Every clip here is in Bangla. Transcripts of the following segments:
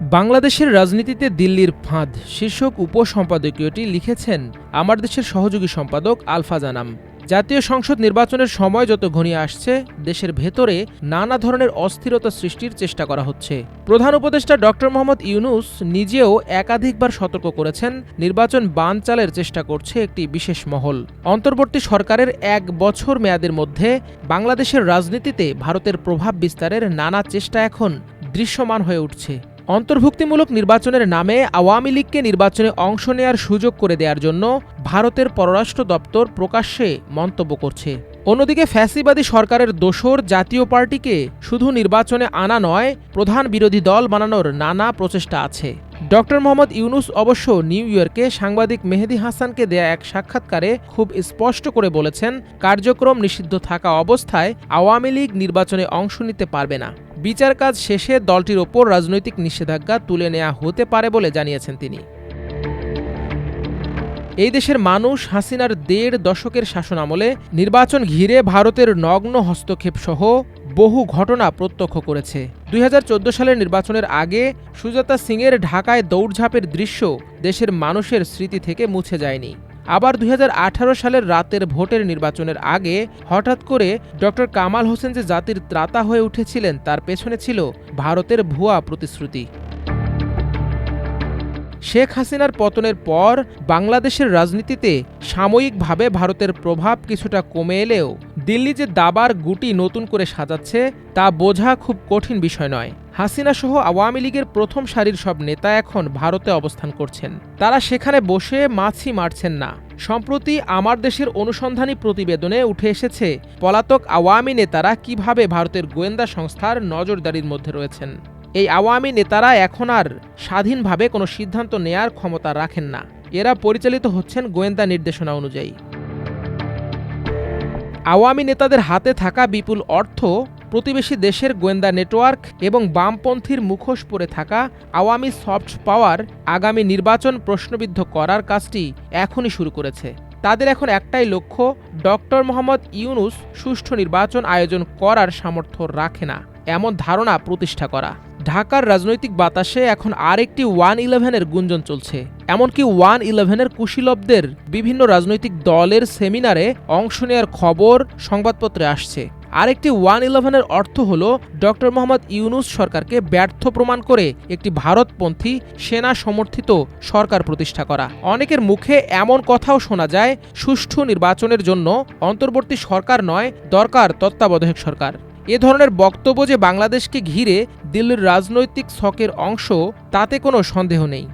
বাংলাদেশের রাজনীতিতে দিল্লির ফাঁদ। শীর্ষক উপসম্পাদকীয়টি লিখেছেন, আমার দেশের সহযোগী সম্পাদক আলফা জানাম। জাতীয় সংসদ নির্বাচনের সময় যত ঘনিয়ে আসছে, দেশের ভেতরে নানা ধরনের অস্থিরতা সৃষ্টির চেষ্টা করা হচ্ছে। প্রধান উপদেষ্টা ডক্টর মোহাম্মদ ইউনুস নিজেও একাধিকবার সতর্ক করেছেন, নির্বাচন বান চালের চেষ্টা করছে একটি বিশেষ মহল। অন্তর্বর্তী সরকারের এক বছর মেয়াদের মধ্যে বাংলাদেশের রাজনীতিতে ভারতের প্রভাব বিস্তারের নানা চেষ্টা এখন দৃশ্যমান হয়ে উঠছে। অন্তর্ভুক্তিমূলক নির্বাচনের নামে আওয়ামী লীগকে নির্বাচনে অংশ নেয়ার সুযোগ করে দেওয়ার জন্য ভারতের পররাষ্ট্র দপ্তর প্রকাশ্যে মন্তব্য করছে। অন্যদিকে ফ্যাসিবাদী সরকারের দোসর জাতীয় পার্টিকে শুধু নির্বাচনে আনা নয়, প্রধান বিরোধী দল বানানোর নানা প্রচেষ্টা আছে। ডক্টর মোহাম্মদ ইউনুস অবশ্য নিউ ইয়র্কে সাংবাদিক মেহেদি হাসানকে দেয়া এক সাক্ষাৎকারে খুব স্পষ্ট করে বলেছেন, কার্যক্রম নিষিদ্ধ থাকা অবস্থায় আওয়ামী লীগ নির্বাচনে অংশ নিতে পারবে না। বিচার কাজ শেষে দলটির ওপর রাজনৈতিক নিষেধাজ্ঞা তুলে নেওয়া হতে পারে বলে জানিয়েছেন তিনি। এই দেশের মানুষ হাসিনার দেড় দশকের শাসনামলে নির্বাচন ঘিরে ভারতের নগ্ন হস্তক্ষেপ সহ বহু ঘটনা প্রত্যক্ষ করেছে। দুই হাজার চোদ্দ সালের নির্বাচনের আগে সুজাতা সিংয়ের ঢাকায় দৌড়ঝাঁপের দৃশ্য দেশের মানুষের স্মৃতি থেকে মুছে যায়নি। আবার দুই হাজার আঠারো সালের রাতের ভোটের নির্বাচনের আগে হঠাৎ করে ডক্টর কামাল হোসেন যে জাতির ত্রাতা হয়ে উঠেছিলেন, তার পেছনে ছিল ভারতের ভুয়া প্রতিশ্রুতি। শেখ হাসিনার পতনের পর বাংলাদেশের রাজনীতিতে সাময়িকভাবে ভারতের প্রভাব কিছুটা কমে এলেও দিল্লি যে দাবার গুটি নতুন করে সাজাচ্ছে, তা বোঝা খুব কঠিন বিষয় নয়। হাসিনা সহ আওয়ামী লীগের প্রথম সারির সব নেতা এখন ভারতে অবস্থান করছেন। তারা সেখানে বসে মাছি মারছেন না। সম্প্রতি আমার দেশের অনুসন্ধানী প্রতিবেদনে উঠে এসেছে, পলাতক আওয়ামী নেতারা কীভাবে ভারতের গোয়েন্দা সংস্থার নজরদারির মধ্যে রয়েছেন। এই আওয়ামী নেতারা এখন আর স্বাধীনভাবে কোনো সিদ্ধান্ত নেয়ার ক্ষমতা রাখেন না। এরা পরিচালিত হচ্ছেন গোয়েন্দা নির্দেশনা অনুযায়ী। আওয়ামী নেতাদের হাতে থাকা বিপুল অর্থ প্রতিবেশী দেশের গোয়েন্দা নেটওয়ার্ক এবং বামপন্থীর মুখোশ পরে থাকা আওয়ামী সফট পাওয়ার আগামী নির্বাচন প্রশ্নবিদ্ধ করার কাজটি এখনই শুরু করেছে। তাদের এখন একটাই লক্ষ্য, ডক্টর মোহাম্মদ ইউনুস সুষ্ঠু নির্বাচন আয়োজন করার সামর্থ্য রাখে না। এমন ধারণা প্রতিষ্ঠা করা। ঢাকার রাজনৈতিক বাতাসে এখন আরেকটি ওয়ান ইলেভেনের গুঞ্জন চলছে। এমনকি ওয়ান ইলেভেনের কুশীলবদের বিভিন্ন রাজনৈতিক দলের সেমিনারে অংশ নেওয়ার খবর সংবাদপত্রে আসছে। আরেকটি ওয়ান ইলেভেনের অর্থ হল, ডক্টর মোহাম্মদ ইউনুস সরকারকে ব্যর্থ প্রমাণ করে একটি ভারতপন্থী সেনা সমর্থিত সরকার প্রতিষ্ঠা করা। অনেকের মুখে এমন কথাও শোনা যায়, সুষ্ঠু নির্বাচনের জন্য অন্তর্বর্তী সরকার নয়, দরকার তত্ত্বাবধায়ক সরকার। এ ধরনের বক্তব্য যে বাংলাদেশকে ঘিরে দিল্লির রাজনৈতিক ছকের অংশ, তাতে কোনো সন্দেহ নেই।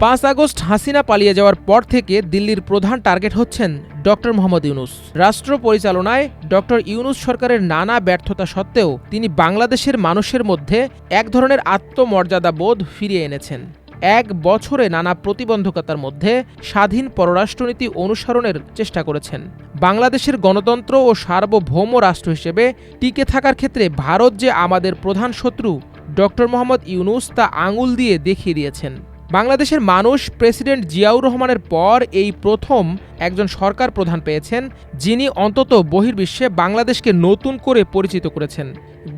পাঁচ আগস্ট হাসিনা পালিয়ে যাওয়ার পর থেকে দিল্লির প্রধান টার্গেট হচ্ছেন ডক্টর মোহাম্মদ ইউনুস। রাষ্ট্র পরিচালনায় ডক্টর ইউনুস সরকারের নানা ব্যর্থতা সত্ত্বেও তিনি বাংলাদেশের মানুষের মধ্যে এক ধরনের আত্মমর্যাদা বোধ ফিরিয়ে এনেছেন। এক বছরে নানা প্রতিবন্ধকতার মধ্যে স্বাধীন পররাষ্ট্রনীতি অনুসরণের চেষ্টা করেছেন। বাংলাদেশের গণতন্ত্র ও সার্বভৌম রাষ্ট্র হিসেবে টিকে থাকার ক্ষেত্রে ভারত যে আমাদের প্রধান শত্রু, ডক্টর মোহাম্মদ ইউনুস তা আঙুল দিয়ে দেখিয়ে দিয়েছেন। বাংলাদেশের মানুষ প্রেসিডেন্ট জিয়াউর রহমানের পর এই প্রথম একজন সরকার প্রধান পেয়েছেন, যিনি অন্তত বহির্বিশ্বে বাংলাদেশকে নতুন করে পরিচিত করেছেন।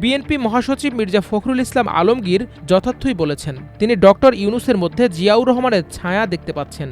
বিএনপি মহাসচিব মির্জা ফখরুল ইসলাম আলমগীর যথার্থই বলেছেন, তিনি ডক্টর ইউনুসের মধ্যে জিয়াউর রহমানের ছায়া দেখতে পাচ্ছেন।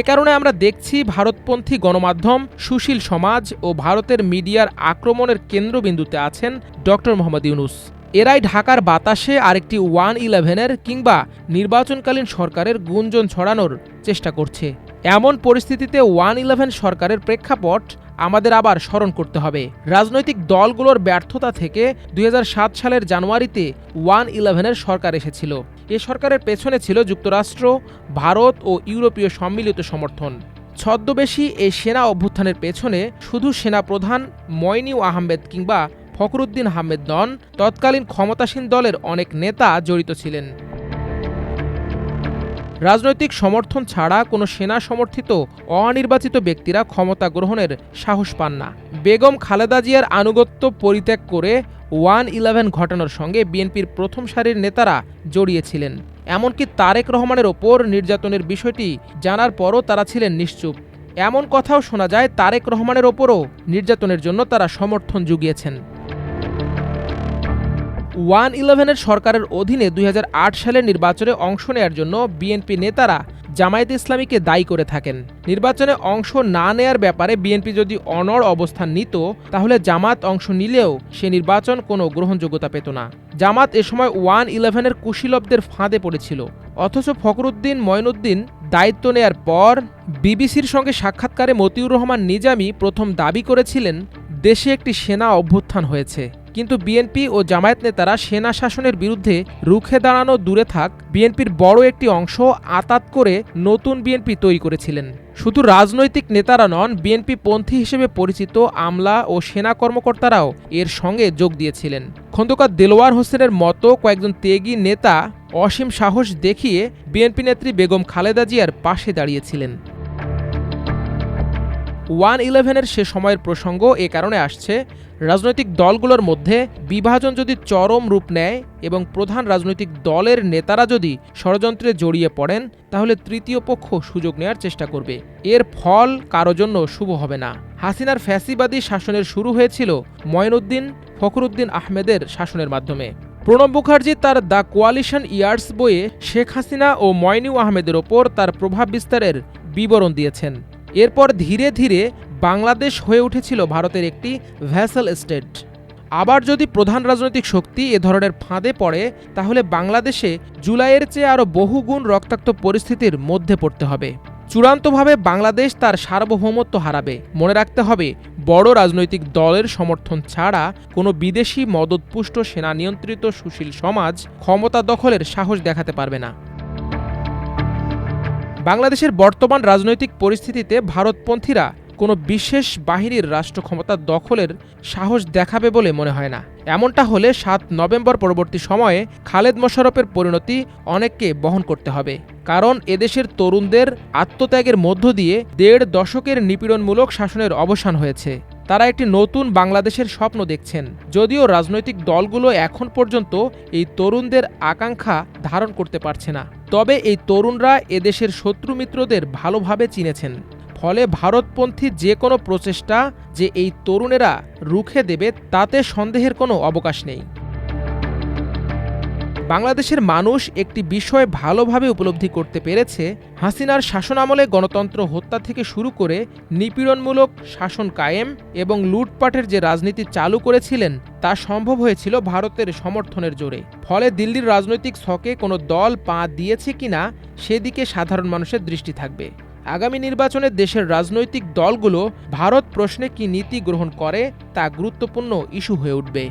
এ কারণে আমরা দেখছি ভারতপন্থী গণমাধ্যম, সুশীল সমাজ ও ভারতের মিডিয়ার আক্রমণের কেন্দ্রবিন্দুতে আছেন ডক্টর মোহাম্মদ ইউনুস। এরাই ঢাকার বাতাসে আরেকটি ওয়ান ইলেভেনের কিংবা নির্বাচনকালীন সরকারের গুঞ্জন ছড়ানোর চেষ্টা করছে। এমন পরিস্থিতিতে ওয়ান ইলেভেন সরকারের প্রেক্ষাপট আমাদের আবার স্মরণ করতে হবে। রাজনৈতিক দলগুলোর ব্যর্থতা থেকে দুই হাজার সাত সালের জানুয়ারিতে ওয়ান ইলেভেনের সরকার এসেছিল। এ সরকারের পেছনে ছিল যুক্তরাষ্ট্র, ভারত ও ইউরোপীয় সম্মিলিত সমর্থন। ছদ্মবেশী এই সেনা অভ্যুত্থানের পেছনে শুধু সেনাপ্রধান ময়নিউ আহমেদ কিংবা ফখরুদ্দিন আহমেদ নন, তৎকালীন ক্ষমতাসীন দলের অনেক নেতা জড়িত ছিলেন। রাজনৈতিক সমর্থন ছাড়া কোনো সেনা সমর্থিত অনির্বাচিত ব্যক্তিরা ক্ষমতা গ্রহণের সাহস পান না। বেগম খালেদা জিয়ার আনুগত্য পরিত্যাগ করে ওয়ান ইলেভেন ঘটানোর সঙ্গে বিএনপির প্রথম সারির নেতারা জড়িয়েছিলেন। এমনকি তারেক রহমানের ওপর নির্যাতনের বিষয়টি জানার পরও তারা ছিলেন নিশ্চুপ। এমন কথাও শোনা যায় তারেক রহমানের ওপরও নির্যাতনের জন্য তারা সমর্থন জুগিয়েছেন। ওয়ান ইলেভেনের সরকারের অধীনে দুই হাজার আট সালের নির্বাচনে অংশ নেয়ার জন্য বিএনপি নেতারা জামায়াতে ইসলামীকে দায়ী করে থাকেন। নির্বাচনে অংশ না নেয়ার ব্যাপারে বিএনপি যদি অনড় অবস্থান নিত, তাহলে জামাত অংশ নিলেও সে নির্বাচন কোনো গ্রহণযোগ্যতা পেত না। জামাত এ সময় ওয়ান ইলেভেনের কুশীলবদের ফাঁদে পড়েছিল। অথচ ফখরুদ্দিন ময়নুদ্দিন দায়িত্ব নেয়ার পর বিবিসির সঙ্গে সাক্ষাৎকারে মতিউর রহমান নিজামী প্রথম দাবি করেছিলেন, দেশে একটি সেনা অভ্যুত্থান হয়েছে। কিন্তু বিএনপি ও জামায়াত নেতারা সেনা শাসনের বিরুদ্ধে রুখে দাঁড়ানো দূরে থাক, বিএনপির বড় একটি অংশ আতাত করে নতুন বিএনপি তৈরি করেছিলেন। শুধু রাজনৈতিক নেতারা নন, বিএনপি পন্থী হিসেবে পরিচিত আমলা ও সেনা কর্মকর্তারাও এর সঙ্গে যোগ দিয়েছিলেন। খন্দকার দেলোয়ার হোসেনের মতো কয়েকজন তেগী নেতা অসীম সাহস দেখিয়ে বিএনপি নেত্রী বেগম খালেদা জিয়ার পাশে দাঁড়িয়েছিলেন। ওয়ান ইলেভেনের সে সময়ের প্রসঙ্গ এ কারণে আসছে, রাজনৈতিক দলগুলোর মধ্যে বিভাজন যদি চরম রূপ নেয় এবং প্রধান রাজনৈতিক দলের নেতারা যদি ষড়যন্ত্রে জড়িয়ে পড়েন, তাহলে তৃতীয় পক্ষ সুযোগ নেওয়ার চেষ্টা করবে। এর ফল কারও জন্য শুভ হবে না। হাসিনার ফ্যাসিবাদী শাসনের শুরু হয়েছিল ময়নউদ্দিন ফখরুদ্দিন আহমেদের শাসনের মাধ্যমে। প্রণব মুখার্জি তার দ্য কোয়ালিশন ইয়ার্স বইয়ে শেখ হাসিনা ও ময়নু আহমেদের ওপর তার প্রভাব বিস্তারের বিবরণ দিয়েছেন। এরপর ধীরে ধীরে বাংলাদেশ হয়ে উঠেছিল ভারতের একটি ভ্যাসেল স্টেট। আবার যদি প্রধান রাজনৈতিক শক্তি এ ধরনের ফাঁদে পড়ে, তাহলে বাংলাদেশে জুলাইয়ের চেয়ে আরও বহুগুণ রক্তাক্ত পরিস্থিতির মধ্যে পড়তে হবে। চূড়ান্তভাবে বাংলাদেশ তার সার্বভৌমত্ব হারাবে। মনে রাখতে হবে, বড় রাজনৈতিক দলের সমর্থন ছাড়া কোনো বিদেশি মদতপুষ্ট সেনা নিয়ন্ত্রিত সুশীল সমাজ ক্ষমতা দখলের সাহস দেখাতে পারবে না। বাংলাদেশের বর্তমান রাজনৈতিক পরিস্থিতিতে ভারতপন্থীরা কোনো বিশেষ বাহিনীর রাষ্ট্র ক্ষমতা দখলের সাহস দেখাবে বলে মনে হয় না। এমনটা হলে সাত নভেম্বর পরবর্তী সময়ে খালেদ মোশারফের পরিণতি অনেককে বহন করতে হবে। কারণ এদেশের তরুণদের আত্মত্যাগের মধ্য দিয়ে দেড় দশকের নিপীড়নমূলক শাসনের অবসান হয়েছে। তারা একটি নতুন বাংলাদেশের স্বপ্ন দেখছেন। যদিও রাজনৈতিক দলগুলো এখন পর্যন্ত এই তরুণদের আকাঙ্ক্ষা ধারণ করতে পারছে না। তবে এই তরুণরা এদেশের শত্রু মিত্রদের ভালোভাবে চিনেছেন। ফলে ভারতপন্থী যে কোনো প্রচেষ্টা যে এই তরুণেরা রুখে দেবে তাতে সন্দেহের কোনো অবকাশ নেই। বাংলাদেশের মানুষ একটি বিষয় ভালোভাবে উপলব্ধি করতে পেরেছে, হাসিনার শাসনামলে গণতন্ত্র হত্যা থেকে শুরু করে নিপীড়নমূলক শাসন কায়েম এবং লুটপাটের যে রাজনীতি চালু করেছিলেন, তা সম্ভব হয়েছিল ভারতের সমর্থনের জোরে। ফলে দিল্লির রাজনৈতিক ছকে কোনো দল পা দিয়েছে কিনা সেদিকে সাধারণ মানুষের দৃষ্টি থাকবে। আগামী নির্বাচনে দেশের রাজনৈতিক দলগুলো ভারত প্রশ্নে কি নীতি গ্রহণ করে, তা গুরুত্বপূর্ণ ইস্যু হয়ে উঠবে।